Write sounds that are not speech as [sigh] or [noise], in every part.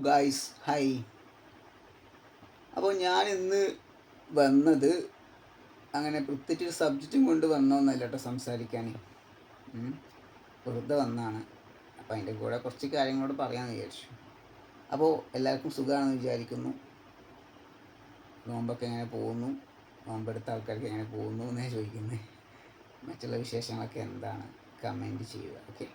Guys high അപ്പോൾ ഞാൻ ഇന്ന് വന്നത് അങ്ങനെ പ്രത്യേകിച്ച് ഒരു സബ്ജക്റ്റും കൊണ്ട് വന്നോന്നല്ല കേട്ടോ സംസാരിക്കാൻ. വെറുതെ വന്നാണ്. അപ്പോൾ അതിന്റെ കൂടെ കുറച്ച് കാര്യങ്ങളോട് പറയാമെന്ന് വിചാരിച്ചു. അപ്പോൾ എല്ലാവർക്കും സുഖമാണെന്ന് വിചാരിക്കുന്നു. നോമ്പൊക്കെ എങ്ങനെ പോകുന്നു? നോമ്പെടുത്ത ആൾക്കാർക്ക് എങ്ങനെ പോകുന്നു എന്നേ ചോദിക്കുന്നത് മറ്റുള്ള വിശേഷങ്ങളൊക്കെ എന്താണ്? കമന്റ് ചെയ്യുക. ഓക്കെ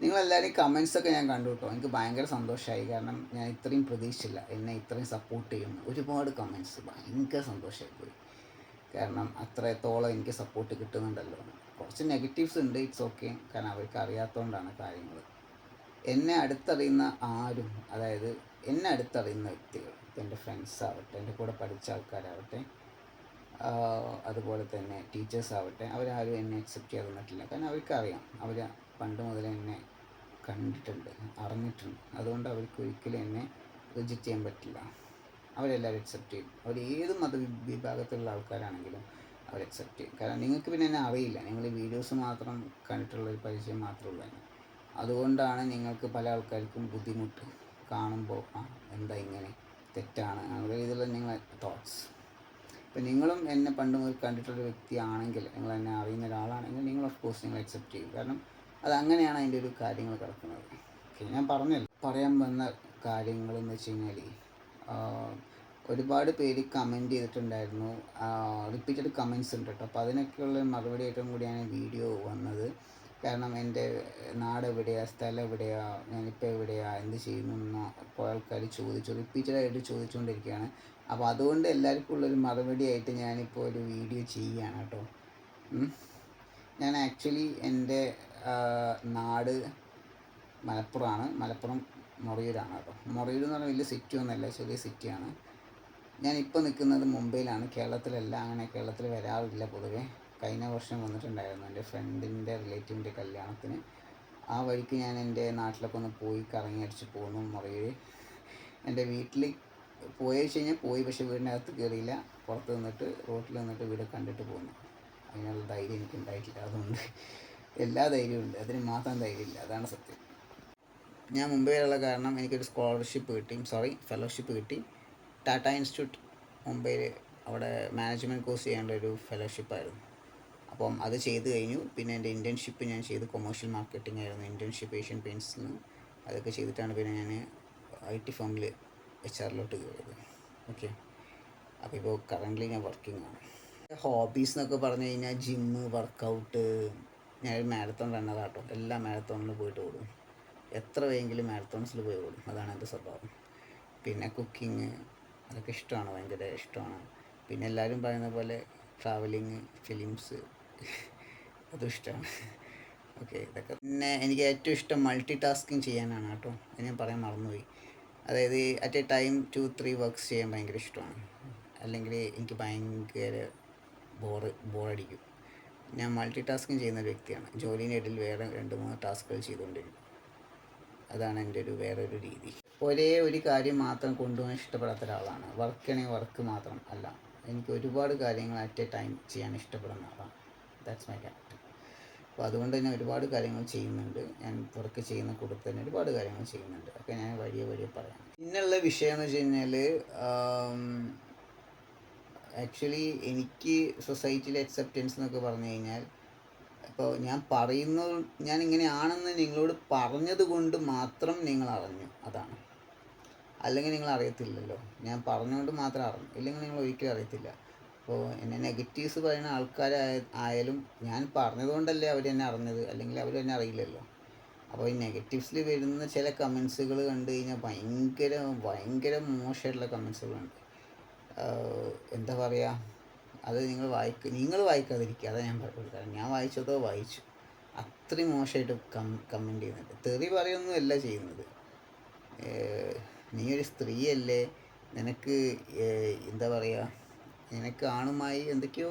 നിങ്ങളെല്ലാവരും കമൻസൊക്കെ ഞാൻ കണ്ടു കേട്ടോ എനിക്ക് ഭയങ്കര സന്തോഷമായി കാരണം ഞാൻ ഇത്രയും പ്രതീക്ഷിച്ചില്ല. എന്നെ ഇത്രയും സപ്പോർട്ട് ചെയ്യുന്നു. ഒരുപാട് കമൻസ് ഭയങ്കര സന്തോഷമായി പോയി. കാരണം അത്രത്തോളം എനിക്ക് സപ്പോർട്ട് കിട്ടുന്നുണ്ടല്ലോ. കുറച്ച് നെഗറ്റീവ്സ് ഉണ്ട്. ഇറ്റ്സ് ഓക്കെ കാരണം അവർക്ക് അറിയാത്തതുകൊണ്ടാണ് കാര്യങ്ങൾ എന്നെ അടുത്തറിയുന്ന ആരും അതായത് എന്നെ അടുത്തറിയുന്ന വ്യക്തികൾ ഇപ്പം എന്റെ ഫ്രണ്ട്സ് ആവട്ടെ എന്റെ കൂടെ പഠിച്ച ആൾക്കാരാവട്ടെ അതുപോലെ തന്നെ ടീച്ചേഴ്സ് ആവട്ടെ അവരാരും എന്നെ അക്സെപ്റ്റ് ചെയ്യാൻ തന്നിട്ടില്ല കാരണം അവർക്കറിയാം. അവർ പണ്ട് മുതൽ എന്നെ കണ്ടിട്ടുണ്ട് അറിഞ്ഞിട്ടുണ്ട്. അതുകൊണ്ട് അവർക്ക് ഒരിക്കലും എന്നെ റിജക്റ്റ് ചെയ്യാൻ പറ്റില്ല. അവരെല്ലാവരും അക്സെപ്റ്റ് ചെയ്യും. അവർ ഏത് മത വിഭാഗത്തിലുള്ള ആൾക്കാരാണെങ്കിലും അവർ അക്സെപ്റ്റ് ചെയ്യും. കാരണം നിങ്ങൾക്ക് പിന്നെ എന്നെ അറിയില്ല. നിങ്ങൾ വീഡിയോസ് മാത്രം കണ്ടിട്ടുള്ള ഒരു പരിചയം മാത്രമേ ഉള്ളൂ എന്നെ. അതുകൊണ്ടാണ് നിങ്ങൾക്ക് പല ആൾക്കാർക്കും ബുദ്ധിമുട്ട് കാണുമ്പോൾ ആ എന്താ ഇങ്ങനെ? തെറ്റാണ്. അങ്ങനെ രീതിയിലുള്ള നിങ്ങളെ തോട്ട്സ് ഇപ്പം നിങ്ങളും എന്നെ പണ്ട് മുതൽ കണ്ടിട്ടുള്ള വ്യക്തിയാണെങ്കിൽ നിങ്ങൾ എന്നെ അറിയുന്ന ഒരാളാണെങ്കിൽ നിങ്ങൾ ഓഫ് കോഴ്സ് നിങ്ങൾ അക്സെപ്റ്റ് ചെയ്യും. കാരണം അത് അങ്ങനെയാണ് അതിന്റെ ഒരു കാര്യങ്ങൾ കിടക്കുന്നത്. ഞാൻ പറഞ്ഞല്ലോ? പറയാൻ വന്ന കാര്യങ്ങൾ എന്ന് വെച്ച് കഴിഞ്ഞാൽ ഒരുപാട് പേര് കമന്റ് ചെയ്തിട്ടുണ്ടായിരുന്നു. റിപ്പീറ്റഡ് കമൻസ് ഉണ്ട് കേട്ടോ. അപ്പോൾ അതിനൊക്കെയുള്ള മറുപടി ആയിട്ടും കൂടിയാണ് വീഡിയോ വന്നത്. കാരണം എന്റെ നാട് എവിടെയാണ് സ്ഥലം എവിടെയാണ് ഞാനിപ്പോൾ എവിടെയാണ് എന്ത് ചെയ്യുന്നു എന്ന് ഇപ്പോൾ ആൾക്കാർ ചോദിച്ചു റിപ്പീറ്റഡായിട്ട് ചോദിച്ചുകൊണ്ടിരിക്കുകയാണ്. അപ്പോൾ അതുകൊണ്ട് എല്ലാവർക്കും ഉള്ളൊരു മറുപടി ആയിട്ട് ഞാനിപ്പോൾ ഒരു വീഡിയോ ചെയ്യുകയാണ് കേട്ടോ. ഞാൻ ആക്ച്വലി എന്റെ നാട് മലപ്പുറമാണ്. മലപ്പുറം മൊറയൂരാണ് കേട്ടോ. മൊറയൂർ എന്ന് പറഞ്ഞാൽ വലിയ സിറ്റി ഒന്നുമല്ല ചെറിയ സിറ്റിയാണ് ഞാനിപ്പോൾ നിൽക്കുന്നത് മുംബൈയിലാണ്. കേരളത്തിലല്ല അങ്ങനെ കേരളത്തിൽ വരാറില്ല പൊതുവേ. കഴിഞ്ഞ വർഷം വന്നിട്ടുണ്ടായിരുന്നു എന്റെ ഫ്രണ്ടിന്റെ റിലേറ്റീവിന്റെ കല്യാണത്തിന്. ആ വഴിക്ക് ഞാൻ എന്റെ നാട്ടിലൊക്കെ ഒന്ന് പോയി കറങ്ങി അടിച്ച് പോന്നു മൊറയൂർ എന്റെ വീട്ടിൽ പോയി വെച്ച് കഴിഞ്ഞാൽ പോയി പക്ഷേ വീടിനകത്ത് കയറിയില്ല. പുറത്ത് നിന്നിട്ട് റോട്ടിൽ നിന്നിട്ട് വീട് കണ്ടിട്ട് പോന്നു. അതിനുള്ള ധൈര്യം എനിക്ക് ഉണ്ടായിട്ടില്ല അതുകൊണ്ട്. എല്ലാ ധൈര്യവും ഉണ്ട്. അതിന് മാത്രം ധൈര്യമില്ല. അതാണ് സത്യം. ഞാൻ മുംബൈയിലുള്ള കാരണം എനിക്കൊരു സ്കോളർഷിപ്പ് കിട്ടി. സോറി ഫെലോഷിപ്പ് കിട്ടി. ടാറ്റ ഇൻസ്റ്റിറ്റ്യൂട്ട് മുംബൈയിൽ അവിടെ മാനേജ്മെന്റ് കോഴ്സ് ചെയ്യേണ്ട ഒരു ഫെലോഷിപ്പായിരുന്നു അപ്പം അത് ചെയ്ത് കഴിഞ്ഞു. പിന്നെ എന്റെ ഇന്റേൺഷിപ്പ് ഞാൻ ചെയ്ത് കൊമേഴ്ഷ്യൽ മാർക്കറ്റിംഗ് ആയിരുന്നു. ഇന്റേൺഷിപ്പ് ഏഷ്യൻ പെയിന്റ്സിൽ നിന്ന് അതൊക്കെ ചെയ്തിട്ടാണ് പിന്നെ ഞാൻ ഐ ടി ഫേമിൽ എച്ച് ആറിലോട്ട് കയറിയത്. ഓക്കെ അപ്പോൾ ഇപ്പോൾ കറന്റ്ലി ഞാൻ വർക്കിംഗ് ആണ്. ഹോബീസ് എന്നൊക്കെ പറഞ്ഞു കഴിഞ്ഞാൽ ജിമ്മ് വർക്കൗട്ട് ഞാനൊരു മാരത്തോൺ റണ്ണറാട്ടോ എല്ലാ മാരത്തോണിലും പോയിട്ട് ഓടും. എത്ര വേണമെങ്കിലും മാരത്തോൺസിൽ പോയി ഓടും. അതാണ് എന്റെ സ്വഭാവം. പിന്നെ കുക്കിങ് അതൊക്കെ ഇഷ്ടമാണ് ഭയങ്കര ഇഷ്ടമാണ്. പിന്നെ എല്ലാവരും പറയുന്ന പോലെ ട്രാവലിങ് ഫിലിംസ് [laughs] അതും ഇഷ്ടമാണ്. ഓക്കെ ഇതൊക്കെ പിന്നെ എനിക്ക് ഏറ്റവും ഇഷ്ടം മൾട്ടി ടാസ്കിങ് ചെയ്യാനാണ് കേട്ടോ. അത് ഞാൻ പറയാൻ മറന്നുപോയി. അതായത് at a time two three works ചെയ്യാൻ ഭയങ്കര ഇഷ്ടമാണ്. അല്ലെങ്കിൽ എനിക്ക് ഭയങ്കര ബോറ് ബോറടിക്കും ഞാൻ മൾട്ടി ടാസ്കിങ് ചെയ്യുന്ന ഒരു വ്യക്തിയാണ് ജോലിനിടയിൽ വേറെ രണ്ട് മൂന്ന് ടാസ്കുകൾ ചെയ്തുകൊണ്ടിരിക്കും അതാണ് എന്റെ ഒരു വേറെ ഒരു രീതി. ഒരേ ഒരു കാര്യം മാത്രം കൊണ്ടുപോകാൻ ഇഷ്ടപ്പെടാത്ത ഒരാളാണ്. വർക്കാണെങ്കിൽ വർക്ക് മാത്രം അല്ല. എനിക്ക് ഒരുപാട് കാര്യങ്ങൾ അറ്റ് എ ടൈം ചെയ്യാൻ ഇഷ്ടപ്പെടുന്ന ആളാണ്. ദാറ്റ്സ് മൈ ക്യാരക്ടർ അപ്പോൾ അതുകൊണ്ട് തന്നെ ഒരുപാട് കാര്യങ്ങൾ ചെയ്യുന്നുണ്ട്. ഞാൻ വർക്ക് ചെയ്യുന്ന കൂട്ടത്തിൽ തന്നെ ഒരുപാട് കാര്യങ്ങൾ ചെയ്യുന്നുണ്ട്. ഒക്കെ ഞാൻ വഴിയെ വഴിയെ പറയാം. പിന്നുള്ള വിഷയം എന്ന് വെച്ച് കഴിഞ്ഞാൽ ആക്ച്വലി എനിക്ക് സൊസൈറ്റിയിലെ അക്സെപ്റ്റൻസ് എന്നൊക്കെ പറഞ്ഞു കഴിഞ്ഞാൽ അപ്പോൾ ഞാൻ പറയുന്നു ഞാൻ ഇങ്ങനെയാണെന്ന് നിങ്ങളോട് പറഞ്ഞത് കൊണ്ട് മാത്രം നിങ്ങൾ അറിഞ്ഞു. അതാണ്. അല്ലെങ്കിൽ നിങ്ങൾ അറിയത്തില്ലല്ലോ. ഞാൻ പറഞ്ഞുകൊണ്ട് മാത്രം അറിഞ്ഞു. ഇല്ലെങ്കിൽ നിങ്ങൾ ഒരിക്കലും അറിയത്തില്ല. അപ്പോൾ എന്നെ നെഗറ്റീവ്സ് പറയുന്ന ആൾക്കാരായ ആയാലും ഞാൻ പറഞ്ഞതുകൊണ്ടല്ലേ അവർ എന്നെ അറിഞ്ഞത്. അല്ലെങ്കിൽ അവർ എന്നെ അറിയില്ലല്ലോ. അപ്പോൾ ഈ നെഗറ്റീവ്സിൽ വരുന്ന ചില കമൻസുകൾ കണ്ടു കഴിഞ്ഞാൽ ഭയങ്കര ഭയങ്കര മോശമായിട്ടുള്ള കമൻസുകളുണ്ട് എന്താ പറയുക അത് നിങ്ങൾ വായിക്ക നിങ്ങൾ വായിക്കാതിരിക്കുക അതാണ് ഞാൻ പറഞ്ഞത്. കാരണം ഞാൻ വായിച്ചതോ വായിച്ചു. അത്രയും മോശമായിട്ട് കം കമന്റ് ചെയ്യുന്നുണ്ട്. തെറി പറയൊന്നുമല്ല ചെയ്യുന്നത്. നീ ഒരു സ്ത്രീയല്ലേ നിനക്ക് എന്താ പറയുക നിനക്ക് ആണുമായി എന്തൊക്കെയോ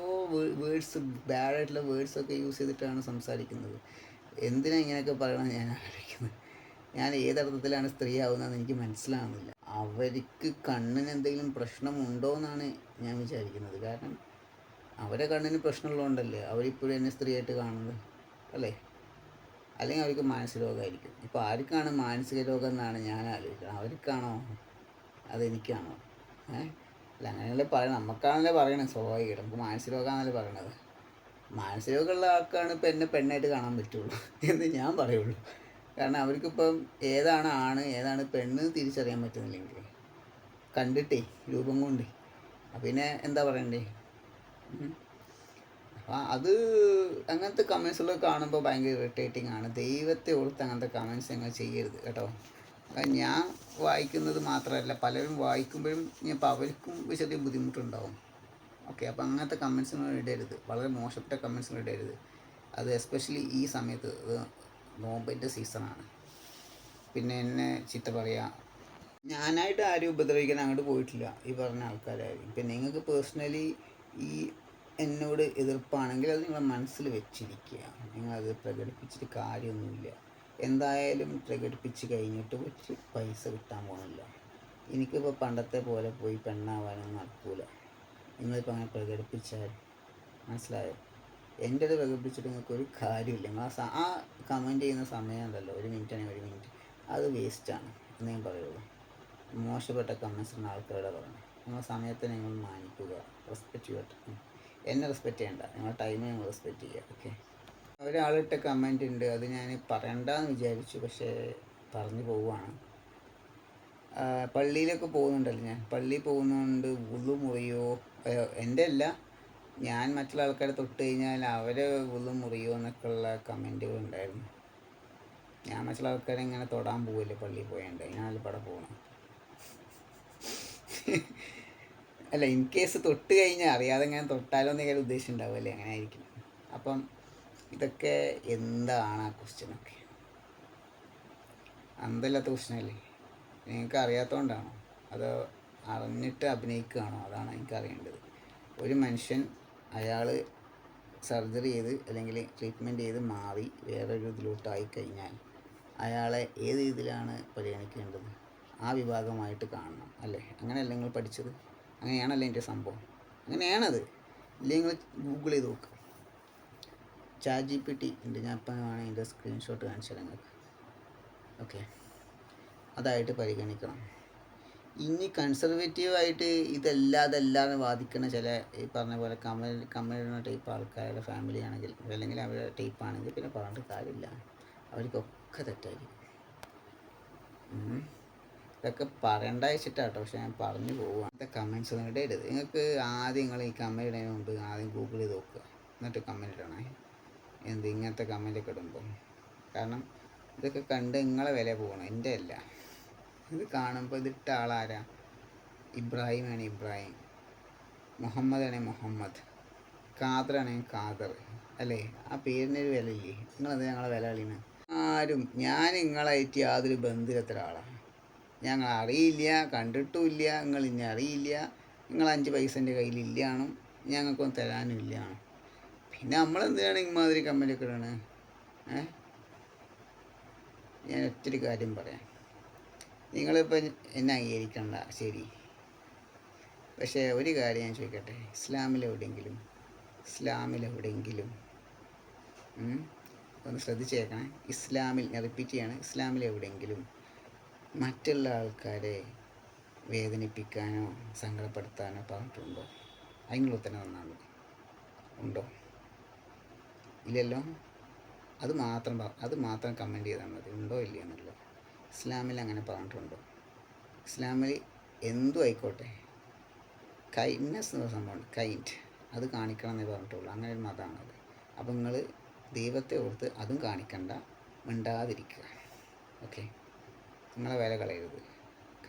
വേർഡ്സ് ബാഡായിട്ടുള്ള വേർഡ്സൊക്കെ യൂസ് ചെയ്തിട്ടാണ് സംസാരിക്കുന്നത്. എന്തിനാ ഇങ്ങനെയൊക്കെ പറയണമെന്ന് ഞാൻ ആലോചിക്കുന്നത്? ഞാൻ ഏതർത്ഥത്തിലാണ് സ്ത്രീ ആവുന്നതെന്ന് എനിക്ക് മനസ്സിലാവുന്നില്ല. അവർക്ക് കണ്ണിന് എന്തെങ്കിലും പ്രശ്നമുണ്ടോ എന്നാണ് ഞാൻ വിചാരിക്കുന്നത്. കാരണം അവരെ കണ്ണിന് പ്രശ്നമുള്ളതുകൊണ്ടല്ലേ അവരിപ്പോഴും എന്നെ സ്ത്രീയായിട്ട് കാണുന്നത് അല്ലേ? അല്ലെങ്കിൽ അവർക്ക് മാനസിക രോഗമായിരിക്കും ഇപ്പോൾ ആർക്കാണ് മാനസിക രോഗം എന്നാണ് ഞാൻ ആലോചിക്കുന്നത്. അവർക്കാണോ അതെനിക്കാണോ? ഏഹ് അല്ല അങ്ങനെയല്ലേ പറയണം നമുക്കാണല്ലേ പറയണത് സ്വാഭാവികം. നമുക്ക് മാനസിക രോഗമാണല്ലേ പറയണത്. മാനസിക രോഗമുള്ള ആൾക്കാണ് ഇപ്പം എന്നെ പെണ്ണായിട്ട് കാണാൻ പറ്റുള്ളൂ എന്ന് ഞാൻ പറയുള്ളൂ. കാരണം അവർക്കിപ്പം ഏതാണ് ആണ് ഏതാണ് പെണ്ണ് തിരിച്ചറിയാൻ പറ്റുന്നില്ലെങ്കിൽ കണ്ടിട്ടേ രൂപം കൊണ്ട്. പിന്നെ എന്താ പറയണ്ടേ? അപ്പം അത് അങ്ങനത്തെ കമൻസുകൾ കാണുമ്പോൾ ഭയങ്കര ഇറിറ്റേറ്റിംഗ് ആണ്. ദൈവത്തെ ഓർത്ത് അങ്ങനത്തെ കമൻസ് ഞങ്ങൾ ചെയ്യരുത് കേട്ടോ. ഞാൻ വായിക്കുന്നത് മാത്രമല്ല പലരും വായിക്കുമ്പോഴും ഇനിയിപ്പോൾ അവർക്കും ചെറിയ ബുദ്ധിമുട്ടുണ്ടാവും. ഓക്കെ അപ്പോൾ അങ്ങനത്തെ കമൻസുകൾ ഇടരുത്. വളരെ മോശപ്പെട്ട കമൻസുകൾ ഇടരുത്. അത് എസ്പെഷ്യലി ഈ സമയത്ത് നോമ്പിന്റെ സീസണാണ്. പിന്നെ എന്നെ ചീത്ത പറയുക ഞാനായിട്ട് ആരും ഉപദ്രവിക്കാൻ അങ്ങോട്ട് പോയിട്ടില്ല ഈ പറഞ്ഞ ആൾക്കാരായിരിക്കും പിന്നെ നിങ്ങൾക്ക് പേഴ്സണലി ഈ എന്നോട് എതിർപ്പാണെങ്കിൽ അത് നിങ്ങളെ മനസ്സിൽ വെച്ചിരിക്കുക. നിങ്ങളത് പ്രകടിപ്പിച്ചിട്ട് കാര്യമൊന്നുമില്ല. എന്തായാലും പ്രകടിപ്പിച്ച് കഴിഞ്ഞിട്ട് വെച്ച് പൈസ കിട്ടാൻ പോകുന്നില്ല. എനിക്കിപ്പോൾ പണ്ടത്തെ പോലെ പോയി പെണ്ണാവാനൊന്നും നടക്കൂല. നിങ്ങളിപ്പോൾ അങ്ങനെ പ്രകടിപ്പിച്ചാൽ മനസ്സിലായോ? എന്റെ അത് പ്രകടിപ്പിച്ചിട്ട് നിങ്ങൾക്ക് ഒരു കാര്യമില്ല നിങ്ങൾ ആ കമന്റ് ചെയ്യുന്ന സമയം ഉണ്ടല്ലോ. ഒരു മിനിറ്റ് ആണെങ്കിൽ ഒരു മിനിറ്റ് അത് വേസ്റ്റാണ് എന്ന് പറയുള്ളൂ. മോശപ്പെട്ട കമൻസ് ഉള്ള ആൾക്കാരുടെ പറഞ്ഞു നിങ്ങളുടെ സമയത്തെ നിങ്ങൾ മാനിക്കുക. റെസ്പെക്റ്റ് ചെയ്യുക എന്നെ റെസ്പെക്റ്റ് ചെയ്യണ്ട. നിങ്ങളുടെ ടൈമിനെ നിങ്ങൾ റെസ്പെക്റ്റ് ചെയ്യുക. ഓക്കെ ഒരാളിട്ട കമന്റ് ഉണ്ട്. അത് ഞാൻ പറയണ്ടെന്ന് വിചാരിച്ചു. പക്ഷേ പറഞ്ഞു പോവുകയാണ് പള്ളിയിലൊക്കെ പോകുന്നുണ്ടല്ലോ ഞാൻ. പള്ളിയിൽ പോകുന്നതുകൊണ്ട് ഉള്ളു മുറിയോ എന്റെ അല്ല. ഞാൻ മറ്റുള്ള ആൾക്കാരെ തൊട്ട് കഴിഞ്ഞാൽ അവരെ ഉള്ളു മുറിയോ എന്നൊക്കെ ഉള്ള കമന്റുകൾ ഉണ്ടായിരുന്നു. ഞാൻ മറ്റുള്ള ആൾക്കാരെ ഇങ്ങനെ തൊടാൻ പോവില്ല പള്ളിയിൽ പോയേണ്ട. ഞാൻ പടം പോകണം അല്ല ഇൻ കേസ് തൊട്ട് കഴിഞ്ഞാൽ അറിയാതെ ഇങ്ങനെ തൊട്ടാലോ എന്ന് കയ്യിൽ ഉദ്ദേശം ഉണ്ടാവുമല്ലേ അങ്ങനെ ആയിരിക്കും. അപ്പം ഇതൊക്കെ എന്താണ് ആ ക്വസ്റ്റ്യനൊക്കെ അന്തല്ലാത്ത ക്വസ്റ്റ്യനല്ലേ നിങ്ങൾക്ക് അറിയാത്തതുകൊണ്ടാണോ അതോ അറിഞ്ഞിട്ട് അഭിനയിക്കുകയാണോ? അതാണ് എനിക്ക് അറിയേണ്ടത്. ഒരു മനുഷ്യൻ അയാൾ സർജറി ചെയ്ത് അല്ലെങ്കിൽ ട്രീറ്റ്മെന്റ് ചെയ്ത് മാറി വേറൊരു ഇതിലോട്ടായി കഴിഞ്ഞാൽ അയാളെ ഏത് രീതിയിലാണ് പരിഗണിക്കേണ്ടത്? ആ വിഭാഗമായിട്ട് കാണണം അല്ലേ? അങ്ങനെയല്ല നിങ്ങൾ പഠിച്ചത്? അങ്ങനെയാണല്ലേ എന്റെ സംഭവം? അങ്ങനെയാണത്. ഇല്ലെങ്കിൽ നിങ്ങൾ ഗൂഗിൾ ചെയ്ത് നോക്കുക ചാറ്റ് ജി പി ടി ഉണ്ട്. ഞാൻ ഇപ്പം വേണമെങ്കിൽ സ്ക്രീൻഷോട്ട് കാണിച്ചു നിങ്ങൾക്ക്. ഓക്കെ അതായിട്ട് പരിഗണിക്കണം. ഇനി കൺസർവേറ്റീവായിട്ട് ഇതല്ല അതല്ല എന്ന് വാദിക്കുന്ന ചില ഈ പറഞ്ഞ പോലെ കമൽ കമലിടുന്ന ടൈപ്പ് ആൾക്കാരുടെ ഫാമിലി ആണെങ്കിൽ അല്ലെങ്കിൽ അവരുടെ ടൈപ്പ് ആണെങ്കിൽ പിന്നെ പറഞ്ഞിട്ട് കാര്യമില്ല. അവർക്കൊക്കെ തെറ്റായിരിക്കും. ഇതൊക്കെ പറയണ്ട വെച്ചിട്ടാട്ടോ പക്ഷെ ഞാൻ പറഞ്ഞു പോവാണ് അങ്ങനത്തെ കമൻസ് ഒന്നും ഇടരുത്. നിങ്ങൾക്ക് ആദ്യം നിങ്ങൾ ഈ കമന്റ് ഇടുന്നതിന് മുമ്പ് ആദ്യം ഗൂഗിൾ ചെയ്ത് നോക്കുക. എന്നിട്ട് കമന്റ് ഇടണേ. എന്ത് ഇങ്ങനത്തെ കമന്റൊക്കെ ഇടുമ്പോൾ. കാരണം ഇതൊക്കെ കണ്ട് നിങ്ങളെ വില പോകണം എന്റെ അല്ല. ഇത് കാണുമ്പോൾ ഇതിട്ട ആളാരാ? ഇബ്രാഹിം ആണ് ഇബ്രാഹിം. മുഹമ്മദ് ആണ് മുഹമ്മദ്. ഖാദർ ആണ് ഖാദർ. അല്ലേ? ആ പേരിനൊരു വില ഇല്ലേ നിങ്ങളത് ഞങ്ങളെ വില കളിയാണ്? ആരും ഞാൻ നിങ്ങളായിട്ട് യാതൊരു ബന്ധുരത്ത ആളാണ് ഞങ്ങൾ അറിയില്ല കണ്ടിട്ടുമില്ല നിങ്ങൾ ഇനി അറിയില്ല. നിങ്ങൾ അഞ്ച് പൈസന്റെ കയ്യിലില്ലാണ് ഞങ്ങൾക്കൊന്നും തരാനും ഇല്ലാണ് പിന്നെ നമ്മളെന്തിനാണ് ഇമാതിരി കമ്പനിയൊക്കെ ഇടണേ? ഏ? ഞാൻ ഒത്തിരി കാര്യം പറയാം. നിങ്ങളിപ്പോൾ എന്നെ അംഗീകരിക്കണ്ട. ശരി. പക്ഷേ ഒരു കാര്യം ഞാൻ ചോദിക്കട്ടെ? ഇസ്ലാമിലെവിടെയെങ്കിലും ഇസ്ലാമിലെവിടെയെങ്കിലും ഒന്ന് ശ്രദ്ധിച്ചേക്കണേ. ഇസ്ലാമിൽ ഞാൻ റിപ്പീറ്റ് ചെയ്യാണ്. ഇസ്ലാമിലെവിടെയെങ്കിലും മറ്റുള്ള ആൾക്കാരെ വേദനിപ്പിക്കാനോ സങ്കടപ്പെടുത്താനോ പറഞ്ഞിട്ടുണ്ടോ? അതിനുള്ള ഉത്തരം തന്നാൽ മതി. ഉണ്ടോ? ഇല്ലല്ലോ? അത് മാത്രം അത് മാത്രം കമന്റ് ചെയ്താൽ മതി. ഉണ്ടോ ഇല്ലയോ എന്നുള്ളത്. ഇസ്ലാമിൽ അങ്ങനെ പറഞ്ഞിട്ടുണ്ടോ. ഇസ്ലാമിൽ എന്തു ആയിക്കോട്ടെ. കൈൻഡ്നെസ് എന്ന സംഭവമുണ്ട്. കൈൻഡ് അത് കാണിക്കണം എന്നേ പറഞ്ഞിട്ടുള്ളൂ. അങ്ങനെ ഒരു മതമാണത്. അപ്പം നിങ്ങൾ ദൈവത്തെ ഓർത്ത് അതും കാണിക്കണ്ട. മിണ്ടാതിരിക്കുക. ഓക്കെ? നിങ്ങളെ വില കളയരുത്.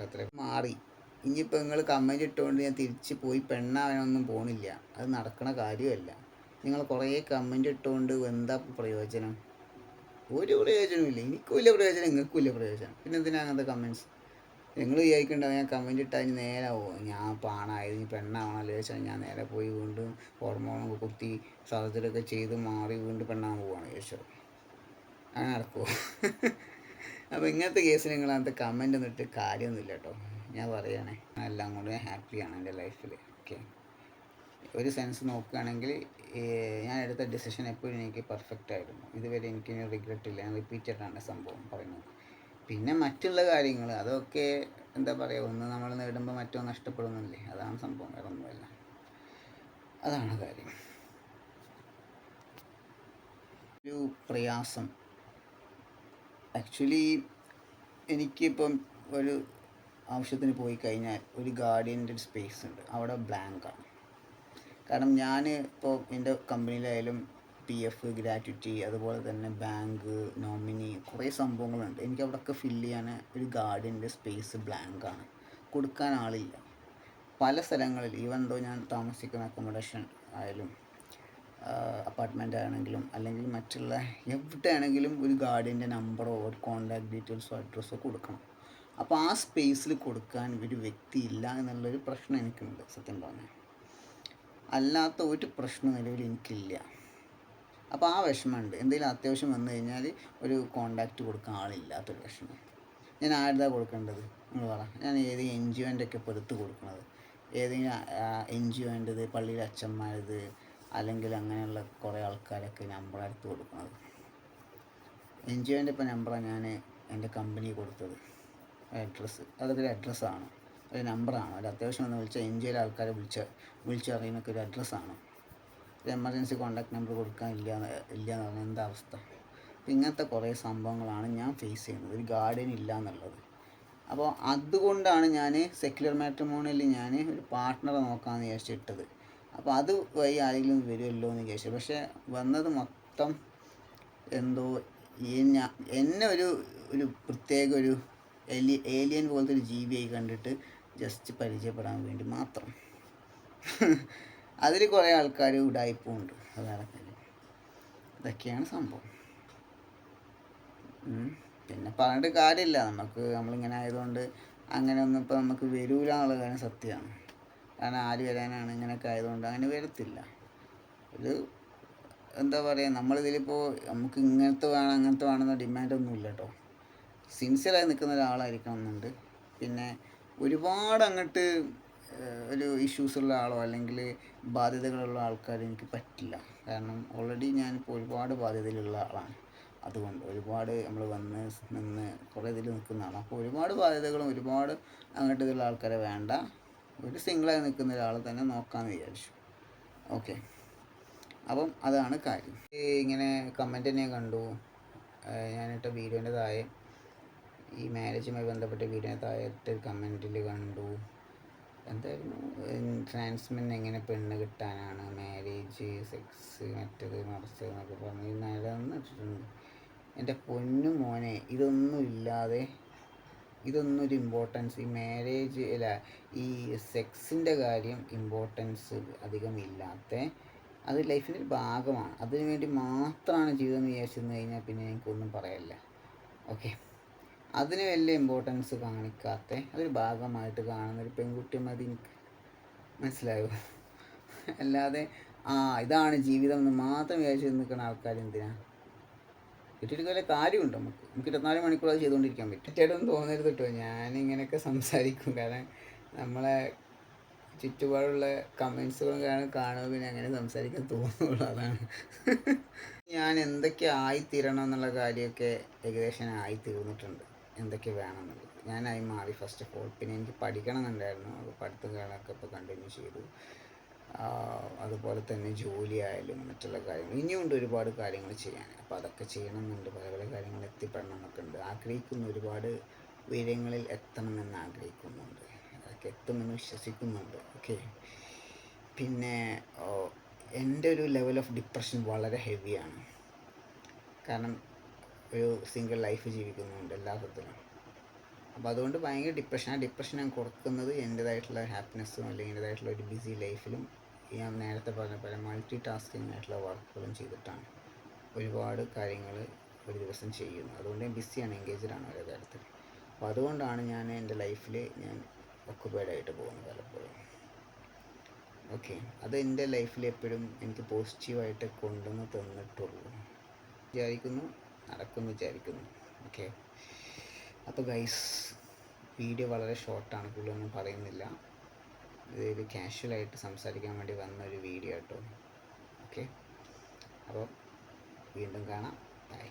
അത്ര. മാറി. ഇനിയിപ്പോൾ നിങ്ങൾ കമന്റ് ഇട്ടുകൊണ്ട് ഞാൻ തിരിച്ച് പോയി പെണ്ണാവാനൊന്നും പോണില്ല. അത് നടക്കണ കാര്യമല്ല. നിങ്ങൾ കുറേ കമന്റ് ഇട്ടുകൊണ്ട് എന്താ പ്രയോജനം? ഒരു പ്രയോജനമില്ല എനിക്കും ഇല്ല പ്രയോജനം നിങ്ങൾക്കും ഇല്ല പ്രയോജനം. പിന്നെ എന്തിനാ അങ്ങനത്തെ കമൻസ് നിങ്ങൾ വിചാരിക്കണ്ടാവും ഞാൻ കമന്റ് ഇട്ടാൽ നേരെ പോവും ഞാൻ പാണായത് ഇനി പെണ്ണാവണമല്ലോ ചോദിച്ചാൽ ഞാൻ നേരെ പോയി വീണ്ടും ഹോർമോണൊക്കെ കുത്തി സർജറിയൊക്കെ ചെയ്ത് മാറി വീണ്ടും പെണ്ണാൻ പോവാണ് ചോദിച്ചോ അങ്ങനെ നടക്കുമോ [laughs] അപ്പോൾ ഇങ്ങനത്തെ കേസിൽ നിങ്ങൾ അങ്ങനത്തെ കമന്റ് ഒന്നും ഇട്ട് കാര്യമൊന്നുമില്ല കേട്ടോ. ഞാൻ പറയുകയാണേ എല്ലാം കൊണ്ട് ഞാൻ ഹാപ്പിയാണ് എന്റെ ലൈഫിൽ ഓക്കെ ഒരു സെൻസ് നോക്കുകയാണെങ്കിൽ ഞാൻ എടുത്ത ഡിസിഷൻ എപ്പോഴും എനിക്ക് പെർഫെക്റ്റ് ആയിരുന്നു. ഇതുവരെ എനിക്ക് റിഗ്രറ്റ് ഇല്ല. ഞാൻ റിപ്പീറ്റ് ആണ് സംഭവം പറയുന്നത്. പിന്നെ മറ്റുള്ള കാര്യങ്ങൾ അതൊക്കെ എന്താ പറയുക ഒന്ന് നമ്മൾ നേടുമ്പോൾ മറ്റോ നഷ്ടപ്പെടുന്നില്ലേ? അതാണ് സംഭവം. വേറെ ഒന്നുമല്ല. അതാണ് കാര്യം. ഒരു പ്രയാസം. ആക്ച്വലി എനിക്കിപ്പം ഒരു ആവശ്യത്തിന് പോയി കഴിഞ്ഞാൽ ഒരു ഗാർഡിയന്റെ സ്പേസ് ഉണ്ട്. അവിടെ ബ്ലാങ്കാണ് കാരണം ഞാൻ ഇപ്പോൾ എന്റെ കമ്പനിയിലായാലും പി എഫ് ഗ്രാറ്റുറ്റി അതുപോലെ തന്നെ ബാങ്ക് നോമിനി കുറേ സംഭവങ്ങളുണ്ട്. എനിക്ക് അവിടെയൊക്കെ ഫില്ല് ചെയ്യാൻ ഒരു ഗാർഡിന്റെ സ്പേസ് ബ്ലാങ്കാണ് കൊടുക്കാൻ ആളില്ല. പല സ്ഥലങ്ങളിൽ ഈവൻ ദോ ഞാൻ താമസിക്കുന്ന അക്കോമഡേഷൻ ആയാലും അപ്പാർട്ട്മെന്റ് ആണെങ്കിലും അല്ലെങ്കിൽ മറ്റുള്ള എവിടെയാണെങ്കിലും ഒരു ഗാർഡിന്റെ നമ്പറോ ഒരു കോൺടാക്ട് ഡീറ്റെയിൽസോ അഡ്രസ്സോ കൊടുക്കണം. അപ്പോൾ ആ സ്പേസിൽ കൊടുക്കാൻ ഒരു വ്യക്തി ഇല്ല എന്നുള്ളൊരു പ്രശ്നം എനിക്കുണ്ട് സത്യം പറഞ്ഞാൽ അല്ലാത്ത ഒരു പ്രശ്നം നിലവിൽ എനിക്കില്ല. അപ്പോൾ ആ വിഷമമുണ്ട്. എന്തെങ്കിലും അത്യാവശ്യം വന്നു കഴിഞ്ഞാൽ ഒരു കോണ്ടാക്റ്റ് കൊടുക്കാൻ ആളില്ലാത്തൊരു വിഷമം. ഞാൻ ആരുടെ കൊടുക്കേണ്ടത്? നിങ്ങൾ പറ. ഞാൻ ഏത് എൻ ജി ഒന്റെ ഒക്കെ പെടുത്ത് കൊടുക്കുന്നത് ഏതെങ്കിലും എൻ ജി ഒന്റെത് പള്ളിയിലെ അച്ഛന്മാരത് അല്ലെങ്കിൽ അങ്ങനെയുള്ള കുറേ ആൾക്കാരൊക്കെ നമ്പർ എടുത്ത് കൊടുക്കുന്നത് എൻ ജി ഒന്റെ ഇപ്പോൾ നമ്പറാണ് ഞാൻ എന്റെ കമ്പനി കൊടുത്തത്. അഡ്രസ്സ് അതൊക്കെ അഡ്രസ്സാണ് ഒരു നമ്പറാണ്. ഒരു അത്യാവശ്യം ഒന്ന് വിളിച്ചാൽ ഒയിലെ ആൾക്കാരെ വിളിച്ച് വിളിച്ചറിയുന്നൊക്കെ ഒരു അഡ്രസ്സാണ്. ഒരു എമർജൻസി കോൺടാക്ട് നമ്പർ കൊടുക്കാൻ ഇല്ല ഇല്ല എന്ന് പറഞ്ഞാൽ എന്താ അവസ്ഥ? ഇങ്ങനത്തെ കുറേ സംഭവങ്ങളാണ് ഞാൻ ഫേസ് ചെയ്യുന്നത്. ഒരു ഗാർഡിയൻ ഇല്ല എന്നുള്ളത്. അപ്പോൾ അതുകൊണ്ടാണ് ഞാൻ സെക്യുലർ മാട്രിമോണിയിൽ ഞാൻ ഒരു പാർട്ട്ണറെ നോക്കാമെന്ന് വിചാരിച്ചിട്ടത് അപ്പോൾ അത് വഴി ആരെങ്കിലും വരുമല്ലോ എന്ന് വിചാരിച്ചു. പക്ഷേ വന്നത് മൊത്തം എന്തോ എന്നെ ഒരു ഒരു പ്രത്യേക ഒരു ഏലിയൻ പോലത്തെ ഒരു ജീവിയായി കണ്ടിട്ട് ജസ്റ്റ് പരിചയപ്പെടാൻ വേണ്ടി മാത്രം. അതിൽ കുറേ ആൾക്കാർ ഉടായ്പും ഉണ്ട് അതാണ് ഇതൊക്കെയാണ് സംഭവം. പിന്നെ പറഞ്ഞിട്ട് കാര്യമില്ല. നമുക്ക് നമ്മളിങ്ങനെ ആയതുകൊണ്ട് അങ്ങനെ ഒന്നും ഇപ്പോൾ നമുക്ക് വരൂല എന്നുള്ള കാര്യം സത്യമാണ് കാരണം ആര് വരാനാണ് ഇങ്ങനെയൊക്കെ ആയതുകൊണ്ട് അങ്ങനെ വരത്തില്ല. ഒരു എന്താ പറയുക നമ്മളിതിലിപ്പോൾ നമുക്ക് ഇങ്ങനത്തെ വേണം അങ്ങനത്തെ വേണമെന്ന ഡിമാൻഡൊന്നും ഇല്ല കേട്ടോ സിൻസിയറായി നിൽക്കുന്ന ഒരാളായിരിക്കണം എന്നുണ്ട്. പിന്നെ ഒരുപാട് അങ്ങോട്ട് ഒരു ഇഷ്യൂസ് ഉള്ള ആളോ അല്ലെങ്കിൽ ബാധ്യതകളുള്ള ആൾക്കാർ എനിക്ക് പറ്റില്ല. കാരണം ഓൾറെഡി ഞാനിപ്പോൾ ഒരുപാട് ബാധ്യതയിലുള്ള ആളാണ്. അതുകൊണ്ട് ഒരുപാട് നമ്മൾ വന്ന് നിന്ന് കുറേ ഇതിൽ നിൽക്കുന്ന ആളാണ് അപ്പോൾ ഒരുപാട് ബാധ്യതകളും ഒരുപാട് അങ്ങോട്ട് ഇതിലുള്ള ആൾക്കാരെ വേണ്ട. ഒരു സിംഗിളായി നിൽക്കുന്ന ഒരാളെ തന്നെ നോക്കാമെന്ന് വിചാരിച്ചു. ഓക്കെ അപ്പം അതാണ് കാര്യം. ഇങ്ങനെ കമന്റ് തന്നെ കണ്ടു. ഞാനിട്ട വീഡിയോന്റെ താഴെ ഈ മാരേജുമായി ബന്ധപ്പെട്ട വീഡിയോ താഴത്തെ കമന്റിൽ കണ്ടു. എന്തായിരുന്നു? ട്രാൻസ്മെൻ എങ്ങനെ പെണ്ണ് കിട്ടാനാണ്? മാരേജ് സെക്സ് മറ്റത് മറിച്ചത് എന്നൊക്കെ പറഞ്ഞ് നിലനിന്നിട്ടുണ്ട് എന്റെ പൊന്നു മോനെ ഇതൊന്നും ഇല്ലാതെ ഇതൊന്നും ഒരു ഇമ്പോർട്ടൻസ് ഈ മാരേജ് അല്ല ഈ സെക്സിന്റെ കാര്യം ഇമ്പോർട്ടൻസ് അധികം ഇല്ലാത്ത അത് ലൈഫിന്റെ ഒരു ഭാഗമാണ്. അതിനു വേണ്ടി മാത്രമാണ് ജീവിതം വിചാരിച്ചെന്ന് കഴിഞ്ഞാൽ പിന്നെ എനിക്കൊന്നും പറയല്ല. ഓക്കെ. അതിന് വലിയ ഇമ്പോർട്ടൻസ് കാണിക്കാത്ത. അതൊരു ഭാഗമായിട്ട് കാണുന്ന ഒരു പെൺകുട്ടി മതി എനിക്ക്. മനസ്സിലായോ? അല്ലാതെ ആ ഇതാണ് ജീവിതം എന്ന് മാത്രം വിചാരിച്ച് നിൽക്കുന്ന ആൾക്കാർ എന്തിനാ? കിട്ടിയിട്ട് വല്ല കാര്യമുണ്ട് നമുക്ക്. നമുക്ക് ഇരുപത്തിനാല് മണിക്കൂർ അത് ചെയ്തുകൊണ്ടിരിക്കാൻ പറ്റും. ചേട്ടൻ തോന്നരുത് കേട്ടോ. ഞാനിങ്ങനെയൊക്കെ സംസാരിക്കും. കാരണം നമ്മളെ ചുറ്റുപാടുള്ള കമൻസുകളും കാരണം കാണുമ്പോൾ പിന്നെ അങ്ങനെ സംസാരിക്കാൻ തോന്നുള്ളൂ അതാണ്. ഞാൻ എന്തൊക്കെ ആയിത്തീരണം എന്നുള്ള കാര്യമൊക്കെ ഏകദേശം ആയിത്തീർന്നിട്ടുണ്ട്. എന്തൊക്കെ വേണമെന്നുള്ളത്. ഞാനായി മാറി ഫസ്റ്റ് ഓഫ് ഓൾ പിന്നെ എനിക്ക് പഠിക്കണം എന്നുണ്ടായിരുന്നു അപ്പോൾ പഠിത്തം കാര്യങ്ങളൊക്കെ ഇപ്പോൾ കണ്ടിന്യൂ ചെയ്തു. അതുപോലെ തന്നെ ജോലി ആയാലും മറ്റുള്ള കാര്യങ്ങൾ. ഇനിയുണ്ട് ഒരുപാട് കാര്യങ്ങൾ ചെയ്യാൻ. അപ്പോൾ അതൊക്കെ ചെയ്യണമെന്നുണ്ട്. പല പല കാര്യങ്ങൾ എത്തിപ്പെടണം എന്നൊക്കെ ഉണ്ട്. ആഗ്രഹിക്കുന്ന ഒരുപാട് ഉയരങ്ങളിൽ എത്തണമെന്ന് ആഗ്രഹിക്കുന്നുണ്ട്. അതൊക്കെ എത്തുമെന്ന് വിശ്വസിക്കുന്നുണ്ട്. ഓക്കെ. പിന്നെ എന്റെ ഒരു ലെവൽ ഓഫ് ഡിപ്രഷൻ വളരെ ഹെവിയാണ് കാരണം ഒരു സിംഗിൾ ലൈഫ് ജീവിക്കുന്നുണ്ട് എല്ലാ തരത്തിലും അപ്പോൾ അതുകൊണ്ട് ഭയങ്കര ഡിപ്രഷൻ ആ ഡിപ്രഷൻ ഞാൻ കുറക്കുന്നത് എന്റേതായിട്ടുള്ള ഹാപ്പിനെസ്സും അല്ലെങ്കിൽ എന്റേതായിട്ടുള്ള ഒരു ബിസി ലൈഫിലും ഞാൻ നേരത്തെ പറഞ്ഞ പോലെ മൾട്ടി ടാസ്കിങ് ആയിട്ടുള്ള വർക്കുകളും ചെയ്തിട്ടാണ് ഒരുപാട് കാര്യങ്ങൾ ഒരു ദിവസം ചെയ്യുന്നത്. അതുകൊണ്ട് ഞാൻ ബിസിയാണ് ആണ് ഓരോ കാര്യത്തിൽ അപ്പോൾ അതുകൊണ്ടാണ് ഞാൻ എന്റെ ലൈഫിൽ ഞാൻ ഒക്കുപൈഡ് ആയിട്ട് പോകുന്നത് പലപ്പോഴും. ഓക്കെ അത് എന്റെ ലൈഫിൽ എപ്പോഴും എനിക്ക് പോസിറ്റീവായിട്ട് കൊണ്ടുവന്ന് തന്നിട്ടുള്ളൂ. വിചാരിക്കുന്നു നടക്കുമെന്ന് വിചാരിക്കുന്നു. ഓക്കെ അപ്പോൾ ഗൈസ് വീഡിയോ വളരെ ഷോർട്ടാണ് കൂടുതലൊന്നും പറയുന്നില്ല. ഇതൊരു കാഷ്വലായിട്ട് സംസാരിക്കാൻ വേണ്ടി വന്ന ഒരു വീഡിയോ കേട്ടോ ഓക്കെ അപ്പോൾ വീണ്ടും കാണാം. ബൈ